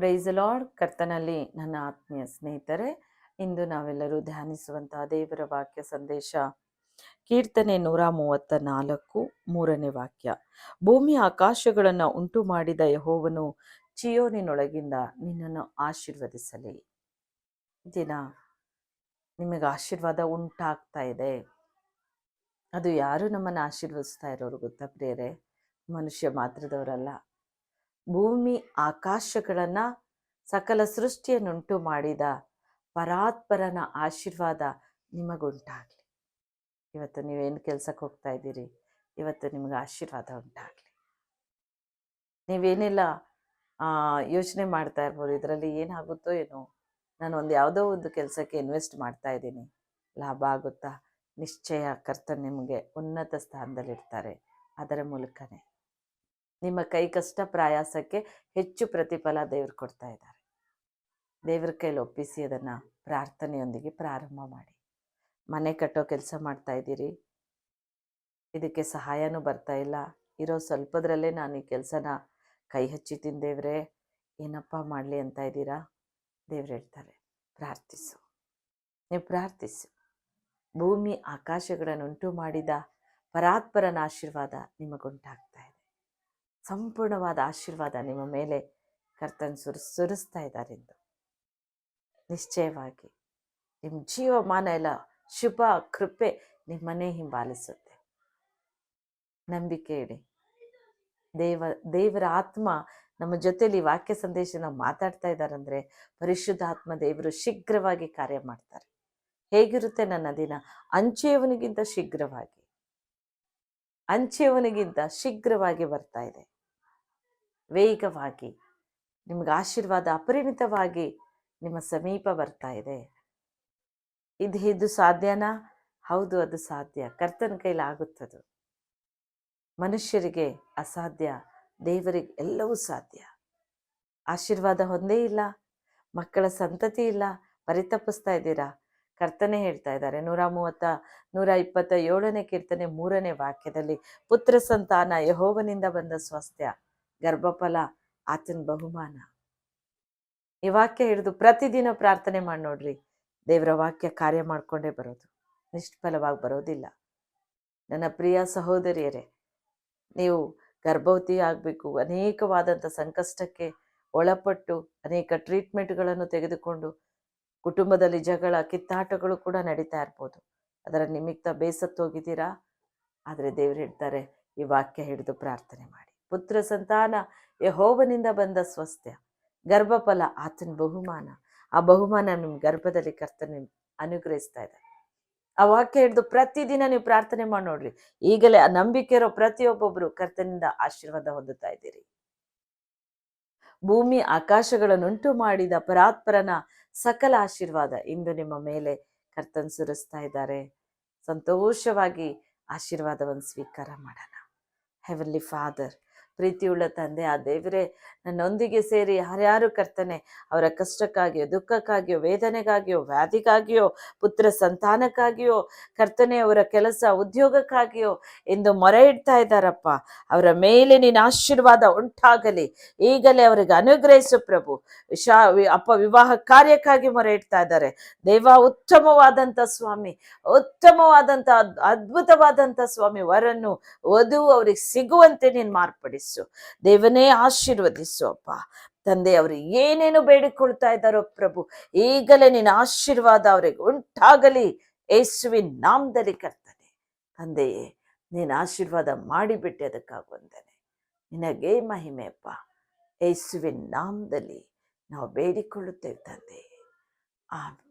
Price lord ಕರ್ತನಲ್ಲಿ ನನ್ನ ಆತ್ಮೀಯ ಸ್ನೇಹಿತರೆ, ಇಂದು ನಾವೆಲ್ಲರೂ ಧ್ಯಾನಿಸುವಂತಹ ದೇವರ ವಾಕ್ಯ ಸಂದೇಶ, ಕೀರ್ತನೆ ನೂರ ಮೂವತ್ತ ನಾಲ್ಕು ಮೂರನೇ ವಾಕ್ಯ. ಭೂಮಿ ಆಕಾಶಗಳನ್ನು ಉಂಟು ಮಾಡಿದ ಯಹೋವನು ಚಿಯೋನಿನೊಳಗಿಂದ ನಿನ್ನನ್ನು ಆಶೀರ್ವದಿಸಲಿ. ದಿನ ನಿಮಗೆ ಆಶೀರ್ವಾದ ಉಂಟಾಗ್ತಾ ಇದೆ. ಅದು ಯಾರು ನಮ್ಮನ್ನು ಆಶೀರ್ವದಿಸ್ತಾ ಇರೋರು ಗೊತ್ತಾ ಪ್ರಿಯರೇ? ಮನುಷ್ಯ ಮಾತ್ರದವರಲ್ಲ. ಭೂಮಿ ಆಕಾಶಗಳನ್ನು ಸಕಲ ಸೃಷ್ಟಿಯನ್ನುಂಟು ಮಾಡಿದ ಪರಾತ್ಪರನ ಆಶೀರ್ವಾದ ನಿಮಗುಂಟಾಗಲಿ. ಇವತ್ತು ನೀವೇನು ಕೆಲಸಕ್ಕೆ ಹೋಗ್ತಾ ಇದ್ದೀರಿ? ಇವತ್ತು ನಿಮಗೆ ಆಶೀರ್ವಾದ ಉಂಟಾಗಲಿ. ನೀವೇನೆಲ್ಲ ಯೋಚನೆ ಮಾಡ್ತಾ ಇರ್ಬೋದು. ಇದರಲ್ಲಿ ಏನಾಗುತ್ತೋ ಏನೋ. ನಾನು ಒಂದು ಯಾವುದೋ ಒಂದು ಕೆಲಸಕ್ಕೆ ಇನ್ವೆಸ್ಟ್ ಮಾಡ್ತಾ ಇದ್ದೀನಿ. ಲಾಭ ಆಗುತ್ತಾ? ನಿಶ್ಚಯ ಕರ್ತನ್ ನಿಮಗೆ ಉನ್ನತ ಸ್ಥಾನದಲ್ಲಿರ್ತಾರೆ. ಅದರ ಮೂಲಕನೇ. ನಿಮ್ಮ ಕೈ ಕಷ್ಟ ಪ್ರಯಾಸಕ್ಕೆ ಹೆಚ್ಚು ಪ್ರತಿಫಲ ದೇವ್ರು ಕೊಡ್ತಾ ಇದ್ದಾರೆ. ದೇವ್ರ ಕೈಲಿ ಒಪ್ಪಿಸಿ ಅದನ್ನು ಪ್ರಾರ್ಥನೆಯೊಂದಿಗೆ ಪ್ರಾರಂಭ ಮಾಡಿ. ಮನೆ ಕಟ್ಟೋ ಕೆಲಸ ಮಾಡ್ತಾ ಇದ್ದೀರಿ. ಇದಕ್ಕೆ ಸಹಾಯನೂ ಬರ್ತಾ ಇಲ್ಲ. ಇರೋ ಸ್ವಲ್ಪದ್ರಲ್ಲೇ ನಾನು ಈ ಕೆಲಸನ ಕೈ ಹಚ್ಚಿ ತಿಂದೇವ್ರೆ, ಏನಪ್ಪ ಮಾಡಲಿ ಅಂತ ಇದ್ದೀರಾ? ದೇವ್ರು ಹೇಳ್ತಾರೆ, ಪ್ರಾರ್ಥಿಸು. ನೀವು ಪ್ರಾರ್ಥಿಸು. ಭೂಮಿ ಆಕಾಶಗಳನ್ನುಂಟು ಮಾಡಿದ ಪರಾತ್ಪರನ ಆಶೀರ್ವಾದ ನಿಮಗುಂಟಾಗ್ತಾ ಇದೆ ಸಂಪೂರ್ಣವಾದ ಆಶೀರ್ವಾದ ನಿಮ್ಮ ಮೇಲೆ ಕರ್ತನ್ ಸುರ್, ಸುರಿಸ್ತಾ ಇದ್ದಾರೆ ಎಂದು. ನಿಶ್ಚಯವಾಗಿ ನಿಮ್ಮ ಜೀವಮಾನ ಎಲ್ಲ ಶುಭ, ಕೃಪೆ ನಿಮ್ಮನ್ನೇ ಹಿಂಬಾಲಿಸುತ್ತೆ. ನಂಬಿಕೆ ಇಡಿ. ದೇವ, ದೇವರ ಆತ್ಮ ನಮ್ಮ ಜೊತೆಯಲ್ಲಿ ವಾಕ್ಯ ಸಂದೇಶನ ಮಾತಾಡ್ತಾ ಇದ್ದಾರಂದ್ರೆ ಪರಿಶುದ್ಧ ಆತ್ಮ ದೇವರು ಶೀಘ್ರವಾಗಿ ಕಾರ್ಯ ಮಾಡ್ತಾರೆ. ಹೇಗಿರುತ್ತೆ ನನ್ನ ದಿನ? ಅಂಚೆಯವನಿಗಿಂತ ಶೀಘ್ರವಾಗಿ. ಅಂಚೆಯವನಿಗಿಂತ ಶೀಘ್ರವಾಗಿ ಬರ್ತಾ ಇದೆ. ವೇಗವಾಗಿ, ನಿಮ್ಗೆ ಆಶೀರ್ವಾದ ಅಪರಿಮಿತವಾಗಿ ನಿಮ್ಮ ಸಮೀಪ ಬರ್ತಾ ಇದೆ. ಇದು ಇದು ಸಾಧ್ಯನಾ? ಹೌದು, ಅದು ಸಾಧ್ಯ. ಕರ್ತನ ಕೈಲಿ ಆಗುತ್ತದು. ಮನುಷ್ಯರಿಗೆ ಅಸಾಧ್ಯ, ದೇವರಿಗೆ ಎಲ್ಲವೂ ಸಾಧ್ಯ. ಆಶೀರ್ವಾದ ಹೊಂದೇ ಇಲ್ಲ, ಮಕ್ಕಳ ಸಂತತಿ ಇಲ್ಲ, ಪರಿತಪಿಸ್ತಾ ಇದ್ದೀರಾ? ಕರ್ತನೆ ಹೇಳ್ತಾ ಇದ್ದಾರೆ, ನೂರ ಮೂವತ್ತ, ನೂರ ಇಪ್ಪತ್ತ ಏಳನೇ ಕೀರ್ತನೆ ಮೂರನೇ ವಾಕ್ಯದಲ್ಲಿ, ಪುತ್ರ ಸಂತಾನ ಯಹೋವನಿಂದ ಬಂದ ಸ್ವಾಸ್ಥ್ಯ ಗರ್ಭಫಲ, ಆತನ ಬಹುಮಾನ. ಈ ವಾಕ್ಯ ಹಿಡಿದು ಪ್ರತಿದಿನ ಪ್ರಾರ್ಥನೆ ಮಾಡಿ ನೋಡ್ರಿ. ದೇವರ ವಾಕ್ಯ ಕಾರ್ಯ ಮಾಡಿಕೊಂಡೇ ಬರೋದು. ನಿಷ್ಫಲವಾಗಿ ಬರೋದಿಲ್ಲ. ನನ್ನ ಪ್ರಿಯ ಸಹೋದರಿಯರೇ, ನೀವು ಗರ್ಭವತಿ ಆಗಬೇಕು. ಅನೇಕವಾದಂಥ ಸಂಕಷ್ಟಕ್ಕೆ ಒಳಪಟ್ಟು ಅನೇಕ ಟ್ರೀಟ್ಮೆಂಟ್ಗಳನ್ನು ತೆಗೆದುಕೊಂಡು ಕುಟುಂಬದಲ್ಲಿ ಜಗಳ, ಕಿತ್ತಾಟಗಳು ಕೂಡ ನಡೀತಾ ಇರ್ಬೋದು. ಅದರ ನಿಮಿತ್ತ ಬೇಸತ್ತೋಗಿದ್ದೀರಾ? ಆದರೆ ದೇವ್ರು ಹೇಳ್ತಾರೆ, ಈ ವಾಕ್ಯ ಹಿಡಿದು ಪ್ರಾರ್ಥನೆ ಮಾಡಿ. ಪುತ್ರ ಸಂತಾನ ಯಹೋವನಿಂದ ಬಂದ ಸ್ವಸ್ಥ್ಯ ಗರ್ಭಫಲ, ಆತನ ಬಹುಮಾನ. ಆ ಬಹುಮಾನ ನಿಮ್ಮ ಗರ್ಭದಲ್ಲಿ ಕರ್ತನೆ ಅನುಗ್ರಹಿಸ್ತಾ ಇದೆ ಆ ವಾಕ್ಯ ಹಿಡಿದು ಪ್ರತಿದಿನ ನೀವು ಪ್ರಾರ್ಥನೆ ಮಾಡಿ ನೋಡ್ರಿ ಈಗಲೇ ಆ ನಂಬಿಕೆ ಇರೋ ಪ್ರತಿಯೊಬ್ಬೊಬ್ರು ಕರ್ತನಿಂದ ಆಶೀರ್ವಾದ ಹೊಂದುತ್ತಾ ಇದ್ದೀರಿ. ಭೂಮಿ ಆಕಾಶಗಳನ್ನುಂಟು ಮಾಡಿದ ಪರಾತ್ಪರನ ಸಕಲ ಆಶೀರ್ವಾದ ಇಂದು ನಿಮ್ಮ ಮೇಲೆ ಕರ್ತನ್ ಸುರಿಸ್ತಾ ಇದ್ದಾರೆ. ಸಂತೋಷವಾಗಿ ಆಶೀರ್ವಾದವನ್ನು ಸ್ವೀಕಾರ ಮಾಡೋಣ. ಹೆವನ್ಲಿ ಫಾದರ್ ಪ್ರೀತಿಯುಳ್ಳ ತಂದೆ. ಆ ದೇವರೇ, ನನ್ನೊಂದಿಗೆ ಸೇರಿ ಯಾರ್ಯಾರು ಕರ್ತನೆ, ಅವರ ಕಷ್ಟಕ್ಕಾಗಿಯೋ, ದುಃಖಕ್ಕಾಗಿಯೋ, ವೇದನೆಗಾಗಿಯೋ, ವ್ಯಾಧಿಗಾಗಿಯೋ, ಪುತ್ರ ಸಂತಾನಕ್ಕಾಗಿಯೋ, ಕರ್ತನೆ ಅವರ ಕೆಲಸ ಉದ್ಯೋಗಕ್ಕಾಗಿಯೋ ಎಂದು ಮೊರೆ ಇಡ್ತಾ ಇದ್ದಾರಪ್ಪ. ಅವರ ಮೇಲೆ ನಿನ್ನ ಆಶೀರ್ವಾದ ಉಂಟಾಗಲಿ. ಈಗಲೇ ಅವರಿಗೆ ಅನುಗ್ರಹಿಸು ಪ್ರಭು. ವಿಶಾ ಅಪ್ಪ ವಿವಾಹ ಕಾರ್ಯಕ್ಕಾಗಿ ಮೊರೆ ಇಡ್ತಾ ಇದ್ದಾರೆ. ದೇವ ಉತ್ತಮವಾದಂಥ ಸ್ವಾಮಿ ಉತ್ತಮವಾದಂಥ ಅದ್ಭುತವಾದಂಥ ಸ್ವಾಮಿ ವರನ್ನು ವಧು, ಅವ್ರಿಗೆ ಸಿಗುವಂತೆ ನೀನು ಮಾರ್ಪಡಿಸು. ದೇವನೇ ಆಶೀರ್ವದಿಸು ಅಪ್ಪ. ತಂದೆ ಅವರು, ಏನೇನು ಬೇಡಿಕೊಳ್ತಾ ಇದ್ದಾರೋ ಪ್ರಭು, ಈಗಲೇ ನಿನ್ನ ಆಶೀರ್ವಾದ ಅವರಿಗೆ ಉಂಟಾಗಲಿ. ಯೇಸುವಿನ ನಾಮದಲ್ಲಿ ಕರ್ತನೆ, ತಂದೆಯೇ, ನೀನು ಆಶೀರ್ವಾದ ಮಾಡಿಬಿಟ್ಟೆ ಅದಕ್ಕಾಗಿ ವಂದನೆ. ನಿನಗೇ ಮಹಿಮೆ ಅಪ್ಪ. ಯೇಸುವಿನ ನಾಮದಲ್ಲಿ ನಾವು ಬೇಡಿಕೊಳ್ಳುತ್ತೇವೆ ತಂದೆ. ಆಮೇಲೆ